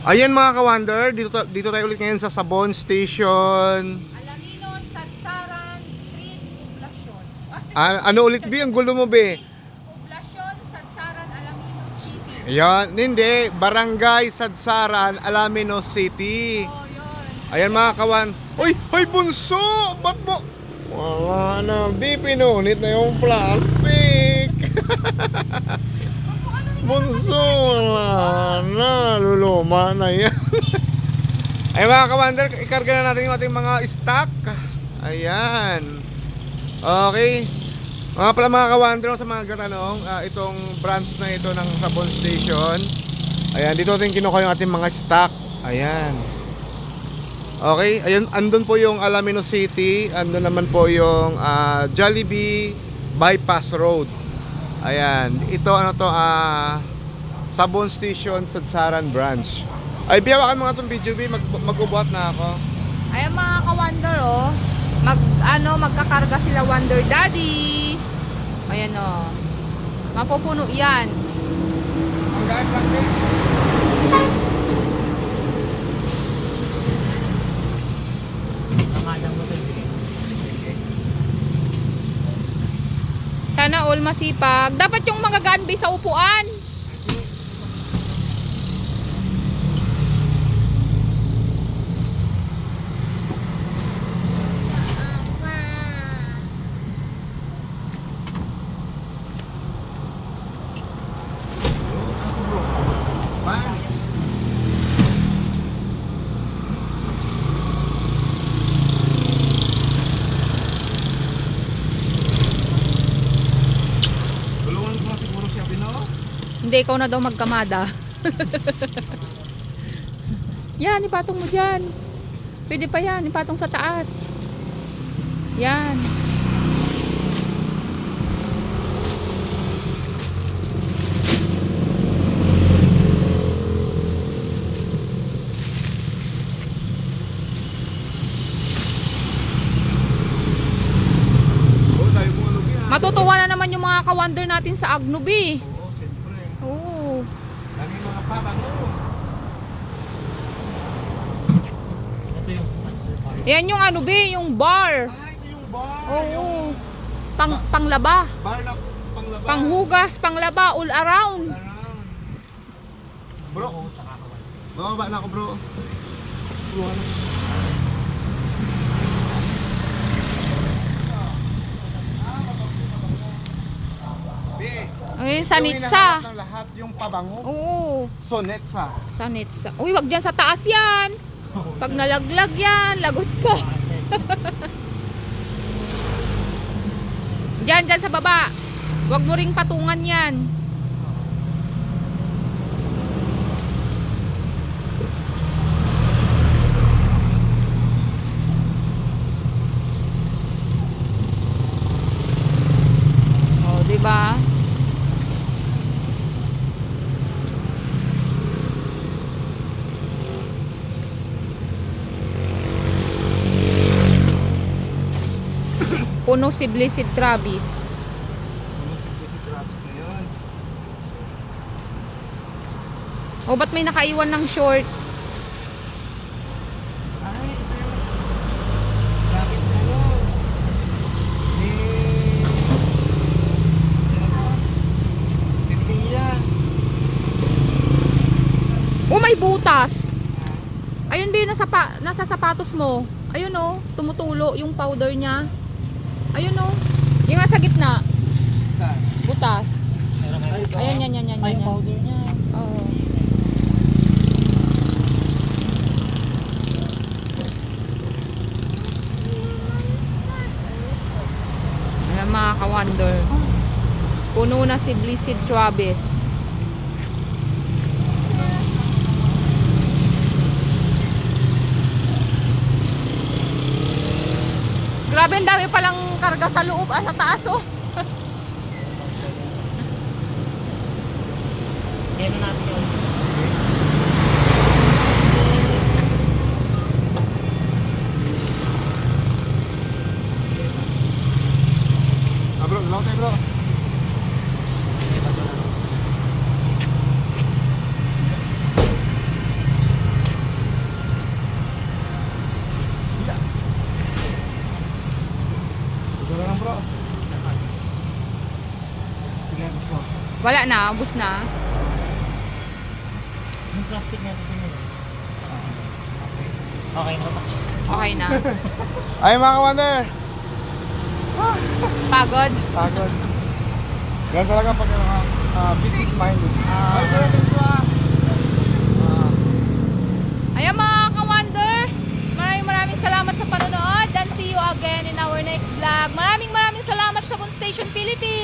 Ayan mga ka-wonder, dito, dito tayo ulit ngayon sa Sabon Station. Alaminos, Satsaran, Street, Poblacion. Ah, ano ulit, Bi? Ang gulo mo, Bi? Poblacion, Satsaran, Alaminos City. Ayan, hindi. Barangay Sadsaran, Alaminos City. Oh, yun. Ayan mga kawan. Uy! Uy, bunso! Ba't mo? Wala na, Bi. Pinunit na yung plastic. Bunso, wala na. Luluma na yan. Ay mga kawander, ikarga na natin yung ating mga stock. Ayan. Okay. Mga pala mga kawander sa mga katanong, ah, itong branch na ito ng Sabon Station. Ayan, dito natin kinuha yung ating mga stock. Ayan. Okay, ayun, andun po yung Alamino City, andun naman po yung ah, Jollibee Bypass Road. Ayan, ito ano to, ah, Sabon Station, Sadsaran Branch. Ay, biyawakan mo nga itong video, B, mag, mag-ubuhat na ako. Ayan mga ka-wonder oh. Mag, ano, magkakarga sila Wonder Daddy. Ayan oh. Mapupuno yan. Ang guys lang, B. Sana all masipag. Dapat yung mga ganbi sa upuan. Hindi, ikaw na daw magkamada. yan, ipatong mo dyan. Pwede pa yan, ipatong sa taas. Yan. Matutuwa na naman yung mga ka-wonder natin sa Agnubi. Oo, siyempre. Oo. Dami yung mga pabango. Yan yung ano be, yung bar. Ah, ito yung bar. Oo. Yung Pang panglaba, bar na panglaba. panghugas, panglaba all around. Around. Bro. Bababa na ako, bro. Bro, ano? Ayun sa yung Nitsa. hinahanap ng lahat yung pabango. Oo. So, Netsa. Sa Nitsa. Uy, wag dyan sa taas yan. Pag nalaglag yan, lagot ka. Diyan, dyan sa baba. Wag mo ring patungan yan. Oh, di ba? Puno si Blessed Travis. Ano si si Travis ngayon? O, ba't may nakaiwan ng short? Ay, ito yung jacket na ano. Ano ba? Si Tia. Oh, may butas. Ayun ba yung nasa, pa, nasa sapatos mo? Ayun oh, tumutulo yung powder niya. Ayun oh. Yung nasa gitna, butas. Ayan, yan, yan, yan, yan. yan. niya. Oo. Ayan mga ka-wonder. Puno na si Blessed Travis. Grabe, ang dami palang karga sa loob, ah, sa taas oh. Na natin yun. Ah, bro, long time, bro. Wala na, ubus na. Yung plastic natin din Okay na ba? Okay na. Ay mga kawander, Pagod. pagod. Ganun talaga pag uh, business minded. Ay, meron din ko ah. Ah. Ayan mga ka-wonder, maraming maraming salamat sa panonood and see you again in our next vlog. Maraming maraming salamat sa Moon Station Philippines!